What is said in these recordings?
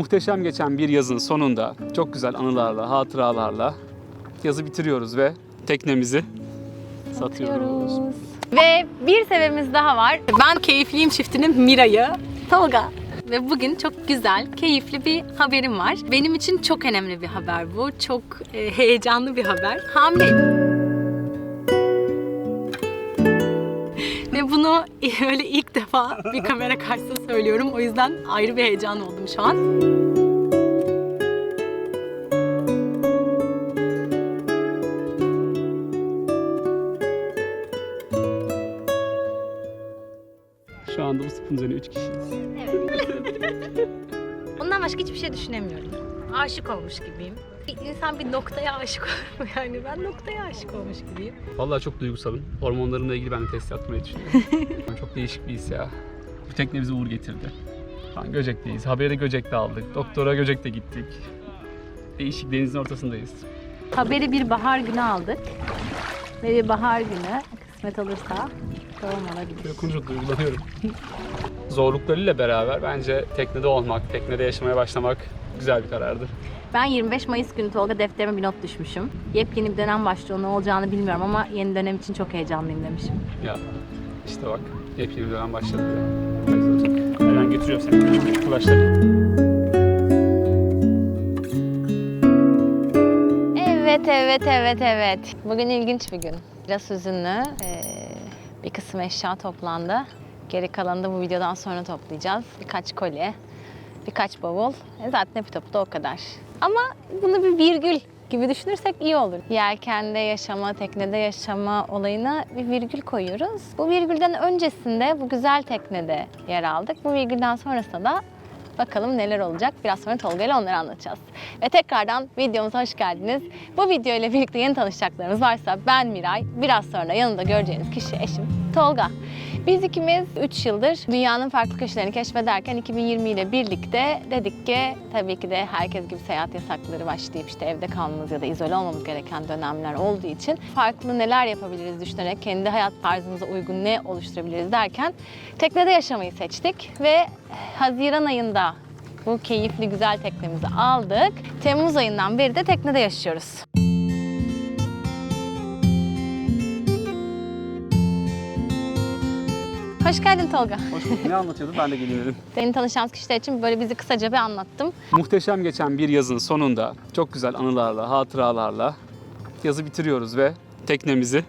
Muhteşem geçen bir yazın sonunda çok güzel anılarla, hatıralarla yazı bitiriyoruz ve teknemizi satıyoruz. Ve bir sebebimiz daha var. Ben Keyifliyim çiftinin Mira'yı, Tolga. Ve bugün çok güzel, keyifli bir haberim var. Benim için çok önemli bir haber bu. Çok e, heyecanlı bir haber. Hamileyim. Bunu öyle ilk defa bir kamera karşısında söylüyorum. O yüzden ayrı bir heyecan oldum şu an. Şu anda bu sıfın üzerine 3 kişiyiz. Ondan başka hiçbir şey düşünemiyorum. Aşık olmuş gibiyim. Bir insan bir noktaya aşık olur mu yani? Ben noktaya aşık olmuş gibiyim. Vallahi çok duygusalım. Hormonlarımla ilgili ben de test yaptırmayı düşünüyorum. çok değişik bir his ya. Bu tekne bizi uğur getirdi. Şu an Göcek'teyiz. Haberi de Göcek'te aldık. Doktora Göcek'te gittik. Değişik denizin ortasındayız. Haberi bir bahar günü aldık. Ve bir bahar günü kısmet olursa doğum olabilir. Konuşup duygulanıyorum. Zorluklarıyla beraber bence teknede olmak, teknede yaşamaya başlamak güzel bir karardı. Ben 25 Mayıs günü Tolga defterime bir not düşmüşüm. Yepyeni bir dönem başlıyor. Ne olacağını bilmiyorum ama yeni dönem için çok heyecanlıyım demişim. Ya işte bak yepyeni bir dönem başladı. Ben götürüyorum seni. Arkadaşlar. Evet, evet, evet, evet. Bugün ilginç bir gün. Biraz hüzünlü. Ee, bir kısım eşya toplandı. Geri kalanını da bu videodan sonra toplayacağız. Birkaç kolye, birkaç bavul. E zaten hep topu da o kadar. Ama bunu bir virgül gibi düşünürsek iyi olur. Yelkende yaşama, teknede yaşama olayına bir virgül koyuyoruz. Bu virgülden öncesinde bu güzel teknede yer aldık. Bu virgülden sonrasında da Bakalım neler olacak. Biraz sonra Tolga ile onları anlatacağız. Ve tekrardan videomuza hoş geldiniz. Bu video ile birlikte yeni tanışacaklarınız varsa ben Miray, biraz sonra yanında göreceğiniz kişi eşim Tolga. Biz ikimiz 3 yıldır dünyanın farklı köşelerini keşfederken 2020 ile birlikte dedik ki tabii ki de herkes gibi seyahat yasakları başlayıp işte evde kalmamız ya da izole olmamız gereken dönemler olduğu için farklı neler yapabiliriz düşünerek kendi hayat tarzımıza uygun ne oluşturabiliriz derken teknede yaşamayı seçtik ve Haziran ayında bu keyifli güzel teknemizi aldık. Temmuz ayından beri de teknede yaşıyoruz. Hoş geldin Tolga. Hoş bulduk. Ne anlatıyordun? Ben de geliyorum. Senin tanışacağımız kişiler için böyle bizi kısaca bir anlattım. Muhteşem geçen bir yazın sonunda çok güzel anılarla, hatıralarla yazı bitiriyoruz ve teknemizi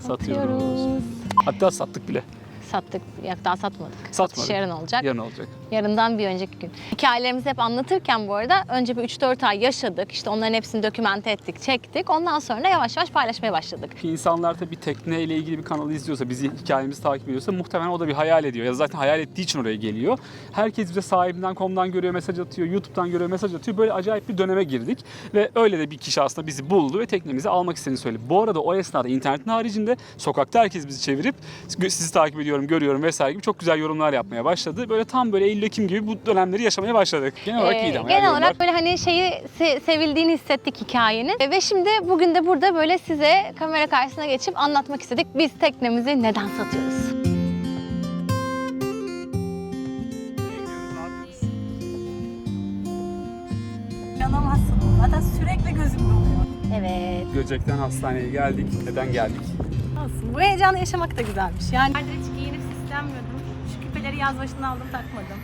satıyoruz. Hatta sattık bile. Sattık, yok daha satmadık. Satış Satmadık. yarın olacak. Yarın olacak. Yarından bir önceki gün. Hikayelerimizi hep anlatırken bu arada önce bir 3-4 ay yaşadık. İşte onların hepsini dokümente ettik, çektik. Ondan sonra yavaş yavaş paylaşmaya başladık. İnsanlar tabii tekneyle ilgili bir kanalı izliyorsa, bizi hikayemizi takip ediyorsa muhtemelen o da bir hayal ediyor. Ya zaten hayal ettiği için oraya geliyor. Herkes bize sahibinden, komdan görüyor, mesaj atıyor, YouTube'dan görüyor, mesaj atıyor. Böyle acayip bir döneme girdik. Ve öyle de bir kişi aslında bizi buldu ve teknemizi almak istediğini söyledi. Bu arada o esnada internetin haricinde sokakta herkes bizi çevirip sizi takip ediyorum, görüyorum vesaire gibi çok güzel yorumlar yapmaya başladı. Böyle tam böyle Eylül-Ekim gibi bu dönemleri yaşamaya başladık. Genel olarak Ee, iyiydi ama. genel yani olarak böyle hani şeyi se- sevildiğini hissettik hikayenin. E, Ve şimdi bugün de burada böyle size kamera karşısına geçip anlatmak istedik. Biz teknemizi neden satıyoruz? İnanamazsın. Zaten sürekli gözümde oluyor. Evet. Göcek'ten hastaneye geldik. Neden geldik? Olsun. Bu heyecanı yaşamak da güzelmiş. Yani ben hiç giyinip süslenmiyordum. Küpeleri yaz başında aldım takmadım.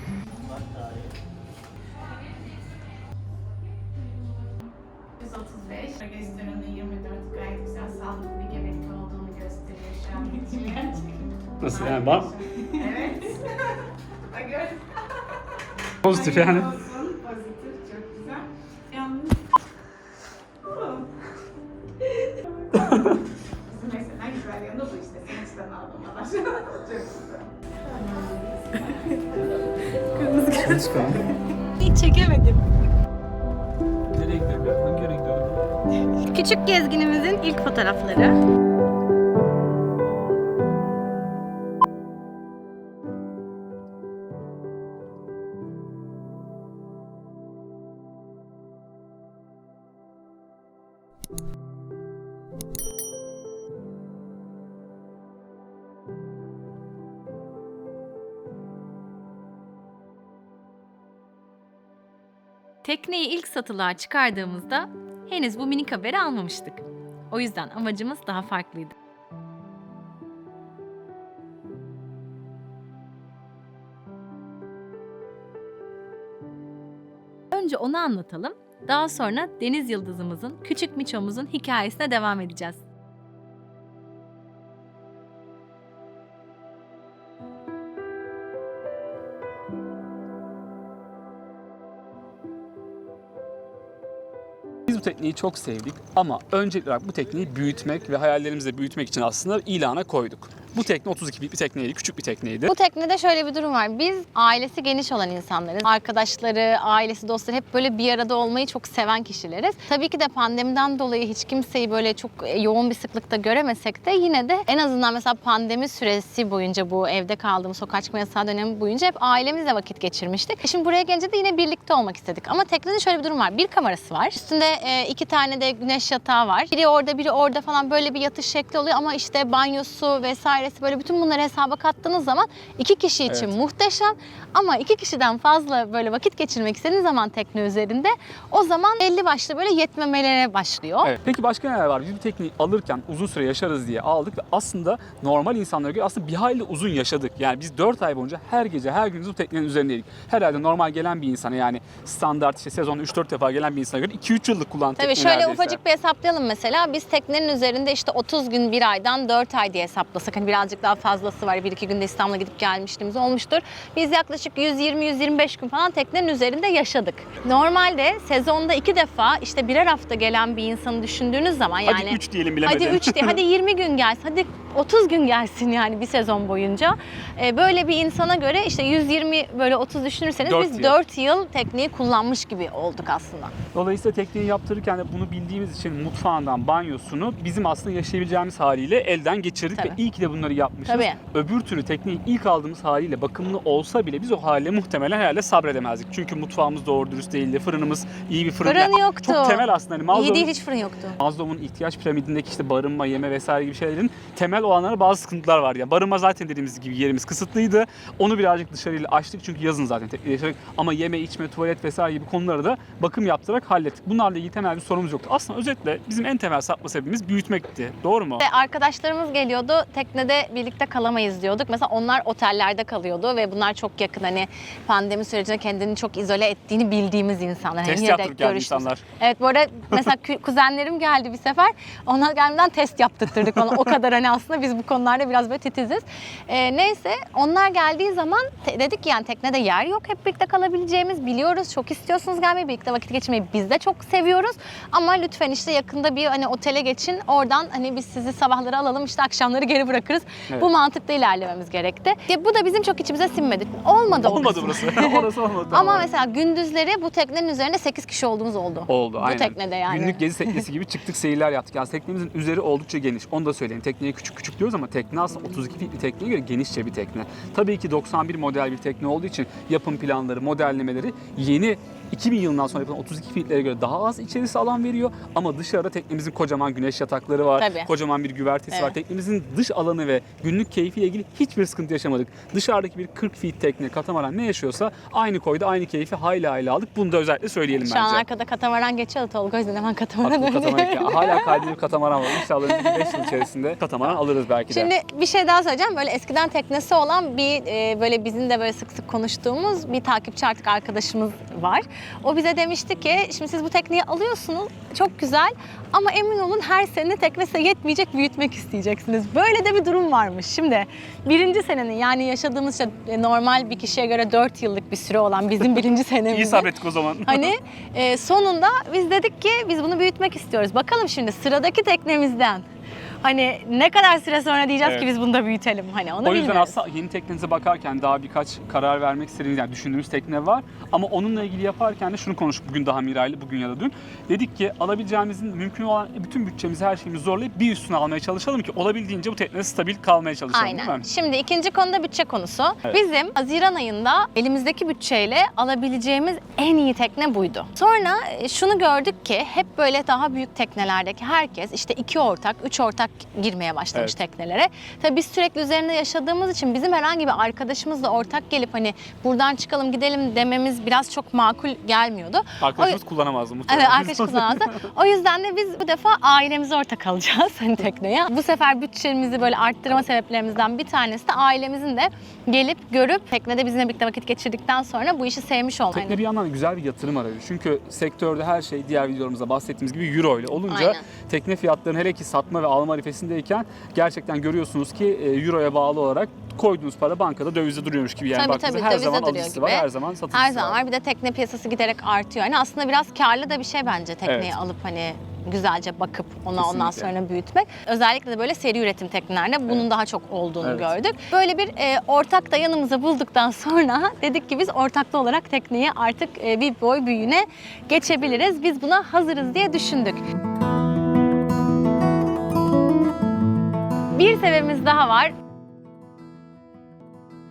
Registrinde 24 gayet güzel sağlıklı bir gebelik olduğunu gösteriyor şu an için gerçekten. Nasıl yani? Var Evet. Bak gördün. Pozitif yani. Çok güzel. Hiç çekemedim. Nereye gidiyorum? Hangi yere gidiyorum? Küçük gezginimizin ilk fotoğrafları. Tekneyi ilk satılığa çıkardığımızda henüz bu minik haberi almamıştık. O yüzden amacımız daha farklıydı. Önce onu anlatalım. Daha sonra Deniz Yıldızımızın, Küçük Miço'muzun hikayesine devam edeceğiz. Tekneyi çok sevdik ama öncelikli olarak bu tekneyi büyütmek ve hayallerimizi büyütmek için aslında ilana koyduk. Bu tekne 32 bir tekneydi, küçük bir tekneydi. Bu teknede şöyle bir durum var. Biz ailesi geniş olan insanlarız. Arkadaşları, ailesi, dostları hep böyle bir arada olmayı çok seven kişileriz. Tabii ki de pandemiden dolayı hiç kimseyi böyle çok e, yoğun bir sıklıkta göremesek de yine de en azından mesela pandemi süresi boyunca bu evde kaldığımız sokağa çıkma yasağı dönemi boyunca hep ailemizle vakit geçirmiştik. Şimdi buraya gelince de yine birlikte olmak istedik. Ama teknede şöyle bir durum var. Bir kamerası var. Üstünde e, iki tane de güneş yatağı var. Biri orada biri orada falan böyle bir yatış şekli oluyor ama işte banyosu vesairesi böyle bütün bunları hesaba kattığınız zaman iki kişi için Evet. muhteşem ama iki kişiden fazla böyle vakit geçirmek istediğiniz zaman tekne üzerinde o zaman belli başlı böyle yetmemelere başlıyor. Evet. Peki başka neler var? Biz bu tekneyi alırken uzun süre yaşarız diye aldık ve aslında normal insanlara göre aslında bir hayli uzun yaşadık. Yani biz 4 ay boyunca her gece her gündüz bu teknenin üzerindeydik. Herhalde normal gelen bir insana yani standart işte sezonda 3-4 defa gelen bir insana göre 2-3 yıllık kullanan Tabii şöyle neredeyse. ufacık bir hesaplayalım mesela. Biz teknenin üzerinde işte 30 gün bir aydan 4 ay diye hesaplasak. Hani birazcık daha fazlası var. Bir iki günde İstanbul'a gidip gelmişliğimiz olmuştur. Biz yaklaşık 120-125 gün falan teknenin üzerinde yaşadık. Normalde sezonda iki defa işte birer hafta gelen bir insanı düşündüğünüz zaman yani... Hadi 3 diyelim bilemedim. Hadi 3 diye, hadi 20 gün gelsin, hadi 30 gün gelsin yani bir sezon boyunca. Ee, böyle bir insana göre işte 120 böyle 30 düşünürseniz Dört biz yıl. 4 yıl tekneyi kullanmış gibi olduk aslında. Dolayısıyla tekneyi yaptırırken de bunu bildiğimiz için mutfağından banyosunu bizim aslında yaşayabileceğimiz haliyle elden geçirdik Tabii. ve iyi ki de bunları yapmışız. Tabii. Öbür türlü tekneyi ilk aldığımız haliyle bakımlı olsa bile biz o haliyle muhtemelen herhalde sabredemezdik. Çünkü mutfağımız doğru dürüst değildi. Fırınımız iyi bir fırın. Fırın Yani yoktu. Çok temel aslında. Hani İyi Maslow'un- değil hiç fırın yoktu. Maslow'un ihtiyaç piramidindeki işte barınma, yeme vesaire gibi şeylerin temel olanlara bazı sıkıntılar var. Yani barınma zaten dediğimiz gibi yerimiz kısıtlıydı. Onu birazcık dışarıyla açtık çünkü yazın zaten yaşadık. Ama yeme, içme, tuvalet vesaire gibi konuları da bakım yaptırarak hallettik. Bunlarla ilgili temel bir sorunumuz yoktu. Aslında özetle bizim en temel sapma sebebimiz büyütmekti. Doğru mu? Ve arkadaşlarımız geliyordu, teknede birlikte kalamayız diyorduk. Mesela onlar otellerde kalıyordu ve bunlar çok yakın hani pandemi sürecinde kendini çok izole ettiğini bildiğimiz insanlar. Test Hani yine de yaptırıp geldi insanlar. Evet bu arada mesela kuzenlerim geldi bir sefer. Ona gelmeden test yaptırtırdık ona. O kadar hani aslında biz bu konularda biraz böyle titiziz. Ee, neyse onlar geldiği zaman dedik ki yani teknede yer yok. Hep birlikte kalabileceğimiz biliyoruz. Çok istiyorsunuz gelmeyi, birlikte vakit geçirmeyi biz de çok seviyoruz. Ama lütfen işte yakında bir hani otele geçin. Oradan hani biz sizi sabahları alalım işte akşamları geri bırakırız. Evet. Bu mantıkta ilerlememiz gerekti. Ya bu da bizim çok içimize sinmedi. Olmadı Olmadı burası. Orası olmadı. Ama tamam. mesela gündüzleri bu teknenin üzerinde 8 kişi olduğumuz oldu. Oldu Bu aynen. teknede yani. Günlük gezi teknesi gibi çıktık seyirler yaptık. Yani teknemizin üzeri oldukça geniş. Onu da söyleyeyim. Tekneye küçük küçük diyoruz ama tekne aslında 32 fitli tekneye göre genişçe bir tekne. Tabii ki 91 model bir tekne olduğu için yapım planları, modellemeleri yeni 2000 yılından sonra yapılan 32 fitlere göre daha az içerisi alan veriyor. Ama dışarıda teknemizin kocaman güneş yatakları var. Tabii. Kocaman bir güvertesi var. Evet. Teknemizin dış alanı ve günlük keyfiyle ilgili hiçbir sıkıntı yaşamadık. Dışarıdaki bir 40 fit tekne, katamaran ne yaşıyorsa aynı koyda aynı keyfi hayli hayli aldık. Bunu da özellikle söyleyelim Şu bence. an arkada katamaran geçiyor Tolga o yüzden hemen katamaran Haklı katamaran. Hala bir katamaran var. İnşallah önümüzdeki 5 yıl içerisinde katamaran alırız belki de. Şimdi bir şey daha söyleyeceğim. Böyle eskiden teknesi olan bir e, böyle bizim de böyle sık sık konuştuğumuz bir takipçi artık arkadaşımız var. O bize demişti ki şimdi siz bu tekneyi alıyorsunuz çok güzel ama emin olun her sene tekne size yetmeyecek büyütmek isteyeceksiniz. Böyle de bir durum varmış. Şimdi birinci senenin yani yaşadığımız işte e, normal bir kişiye göre 4 yıllık bir süre olan bizim birinci senemizde. İyi sabrettik o zaman. Hani e, sonunda biz dedik ki biz bunu büyütmek istiyoruz. Bakalım şimdi sıradaki teknemizden hani ne kadar süre sonra diyeceğiz Evet. ki biz bunu da büyütelim. Hani onu o yüzden bilmiyoruz. aslında yeni teknenize bakarken daha birkaç karar vermek istediğiniz yani düşündüğünüz tekne var. Ama onunla ilgili yaparken de şunu konuştuk bugün daha Miray'la bugün ya da dün. Dedik ki alabileceğimizin mümkün olan bütün bütçemizi her şeyimizi zorlayıp bir üstüne almaya çalışalım ki olabildiğince bu teknede stabil kalmaya çalışalım değil Aynen. mi? Şimdi ikinci konuda bütçe konusu. Evet. Bizim Haziran ayında elimizdeki bütçeyle alabileceğimiz en iyi tekne buydu. Sonra e, şunu gördük ki hep böyle daha büyük teknelerdeki herkes işte iki ortak, üç ortak girmeye başlamış Evet. teknelere. Tabii biz sürekli üzerinde yaşadığımız için bizim herhangi bir arkadaşımızla ortak gelip hani buradan çıkalım gidelim dememiz biraz çok makul gelmiyordu. Arkadaşımız kullanamazdı muhtemelen. Evet arkadaş kullananlar. O yüzden de biz bu defa ailemize ortak alacağız hani tekneye. Bu sefer bütçemizi böyle arttırma sebeplerimizden bir tanesi de ailemizin de gelip görüp teknede bizimle birlikte vakit geçirdikten sonra bu işi sevmiş olmak. Tekne bir yandan güzel bir yatırım aracı. Çünkü sektörde her şey diğer videolarımızda bahsettiğimiz gibi euro ile olunca Aynen. tekne fiyatlarının hele ki satma ve alma arifesindeyken gerçekten görüyorsunuz ki e, euroya bağlı olarak koyduğunuz para bankada dövizde duruyormuş gibi yani Tabii, baktığınızda tabii, her zaman alıcısı gibi. var, her zaman satıcısı Her zaman var. Bir de tekne piyasası giderek artıyor. Yani aslında biraz karlı da bir şey bence tekneyi Evet. alıp hani güzelce bakıp ona ondan Kesinlikle. sonra büyütmek. Özellikle de böyle seri üretim teknelerde bunun Evet. daha çok olduğunu Evet. gördük. Böyle bir e, ortak da yanımıza bulduktan sonra dedik ki biz ortaklı olarak tekneyi artık e, bir boy büyüğüne geçebiliriz. Biz buna hazırız diye düşündük. Bir sebebimiz daha var.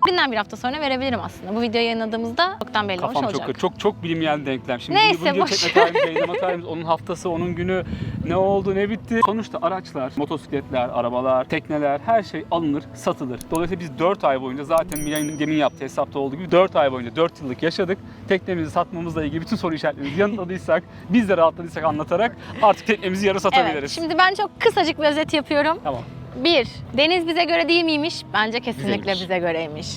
Bugünden bir hafta sonra verebilirim aslında. Bu videoyu yayınladığımızda çoktan belli olmuş Kafam olacak. çok çok çok bilinmeyen denklem. Şimdi Neyse, bu video boş çekme tarihimiz, yayınlama tarihimiz, onun haftası, onun günü ne oldu, ne bitti. Sonuçta araçlar, motosikletler, arabalar, tekneler her şey alınır, satılır. Dolayısıyla biz 4 ay boyunca zaten Milay'ın demin yaptığı hesapta olduğu gibi 4 ay boyunca 4 yıllık yaşadık. Teknemizi satmamızla ilgili bütün soru işaretlerimizi yanıtladıysak, biz de rahatladıysak anlatarak artık teknemizi yarı satabiliriz. Evet, şimdi ben çok kısacık bir özet yapıyorum. Tamam. Bir, deniz bize göre değil miymiş? Bence kesinlikle Güzelmiş. bize göreymiş.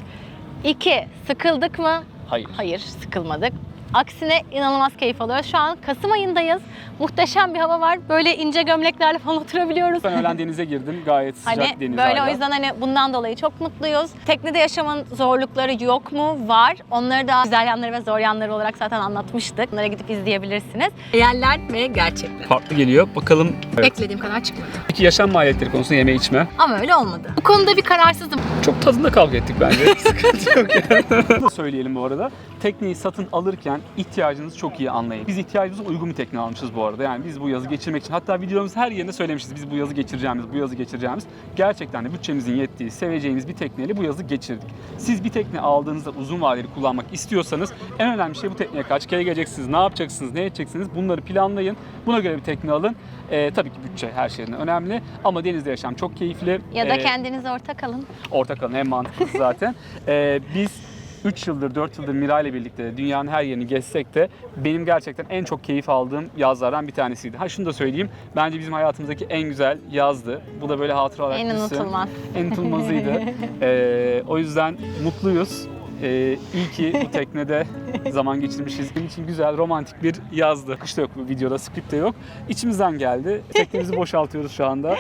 İki, sıkıldık mı? Hayır. Hayır, sıkılmadık. Aksine inanılmaz keyif alıyoruz. Şu an Kasım ayındayız. Muhteşem bir hava var. Böyle ince gömleklerle falan oturabiliyoruz. Ben öğlen denize girdim. Gayet sıcak Hani deniz böyle hala. o yüzden hani bundan dolayı çok mutluyuz. Teknede yaşamın zorlukları yok mu? Var. Onları da güzel yanları ve zor yanları olarak zaten anlatmıştık. Bunlara gidip izleyebilirsiniz. Hayaller ve gerçekler. Farklı geliyor. Bakalım. Evet. Beklediğim kadar çıkmadı. Peki yaşam maliyetleri konusunda yeme içme. Ama öyle olmadı. Bu konuda bir kararsızım. Çok tadında kavga ettik bence. Sıkıntı yok yani. Söyleyelim bu arada. Tekneyi satın alırken ihtiyacınızı çok iyi anlayın. Biz ihtiyacımıza uygun bir tekne almışız bu arada. Yani biz bu yazı geçirmek için hatta videolarımız her yerinde söylemişiz. Biz bu yazı geçireceğimiz, bu yazı geçireceğimiz. Gerçekten de bütçemizin yettiği, seveceğimiz bir tekneyle bu yazı geçirdik. Siz bir tekne aldığınızda uzun vadeli kullanmak istiyorsanız en önemli şey bu tekneye kaç kere geleceksiniz, ne yapacaksınız, ne edeceksiniz bunları planlayın. Buna göre bir tekne alın. Ee, tabii ki bütçe her şeyden önemli ama denizde yaşam çok keyifli. Ya da Ee, kendinize ortak alın. ortak alan en mantıklısı zaten. Ee, biz 3 yıldır, 4 yıldır Mira ile birlikte dünyanın her yerini gezsek de benim gerçekten en çok keyif aldığım yazlardan bir tanesiydi. Ha şunu da söyleyeyim, bence bizim hayatımızdaki en güzel yazdı. Bu da böyle hatıra olarak En unutulmaz. En unutulmazıydı. Ee, o yüzden mutluyuz. Ee, iyi ki bu teknede zaman geçirmişiz. Benim için güzel, romantik bir yazdı. Kış da yok bu videoda, script de yok. İçimizden geldi. Teknemizi boşaltıyoruz şu anda.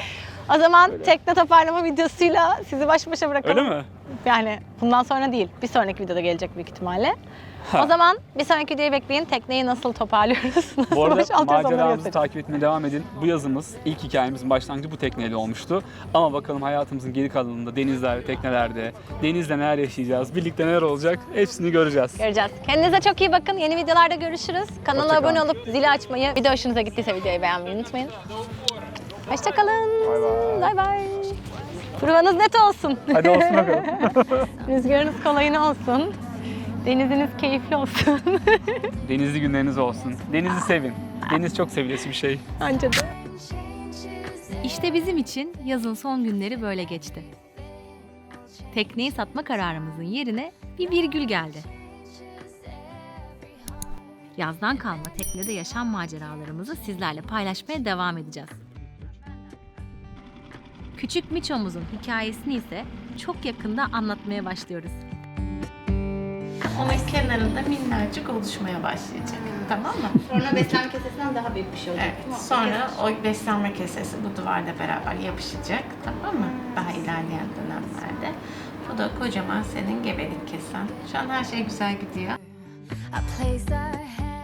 O zaman tekne toparlama videosuyla sizi baş başa bırakalım. Öyle mi? Yani bundan sonra değil. Bir sonraki videoda gelecek büyük ihtimalle. Ha. O zaman bir sonraki videoyu bekleyin. Tekneyi nasıl toparlıyoruz, nasıl Bu arada maceramızı takip etmeye devam edin. Bu yazımız, ilk hikayemizin başlangıcı bu tekneyle olmuştu. Ama bakalım hayatımızın geri kalanında, denizlerde, teknelerde, denizde neler yaşayacağız, birlikte neler olacak hepsini göreceğiz. Göreceğiz. Kendinize çok iyi bakın. Yeni videolarda görüşürüz. Kanala Hoşça kalın. abone olup zili açmayı, video hoşunuza gittiyse videoyu beğenmeyi unutmayın. Hoşçakalın. Bay bay. Bay bay. Provanız net olsun. Hadi olsun bakalım. Rüzgarınız kolayına olsun. Deniziniz keyifli olsun. Denizli günleriniz olsun. Denizi sevin. Deniz çok sevilesi bir şey. Bence de. İşte bizim için yazın son günleri böyle geçti. Tekneyi satma kararımızın yerine bir virgül geldi. Yazdan kalma teknede yaşam maceralarımızı sizlerle paylaşmaya devam edeceğiz. Küçük Miço'muzun hikayesini ise çok yakında anlatmaya başlıyoruz. Onun kenarında minnacık oluşmaya başlayacak. Tamam mı? Sonra beslenme kesesinden daha büyük bir şey olacak. Evet. Sonra o beslenme kesesi bu duvarla beraber yapışacak. Tamam mı? Daha ilerleyen dönemlerde. Bu da kocaman senin gebelik kesen. Şu an her şey güzel gidiyor. I place our hands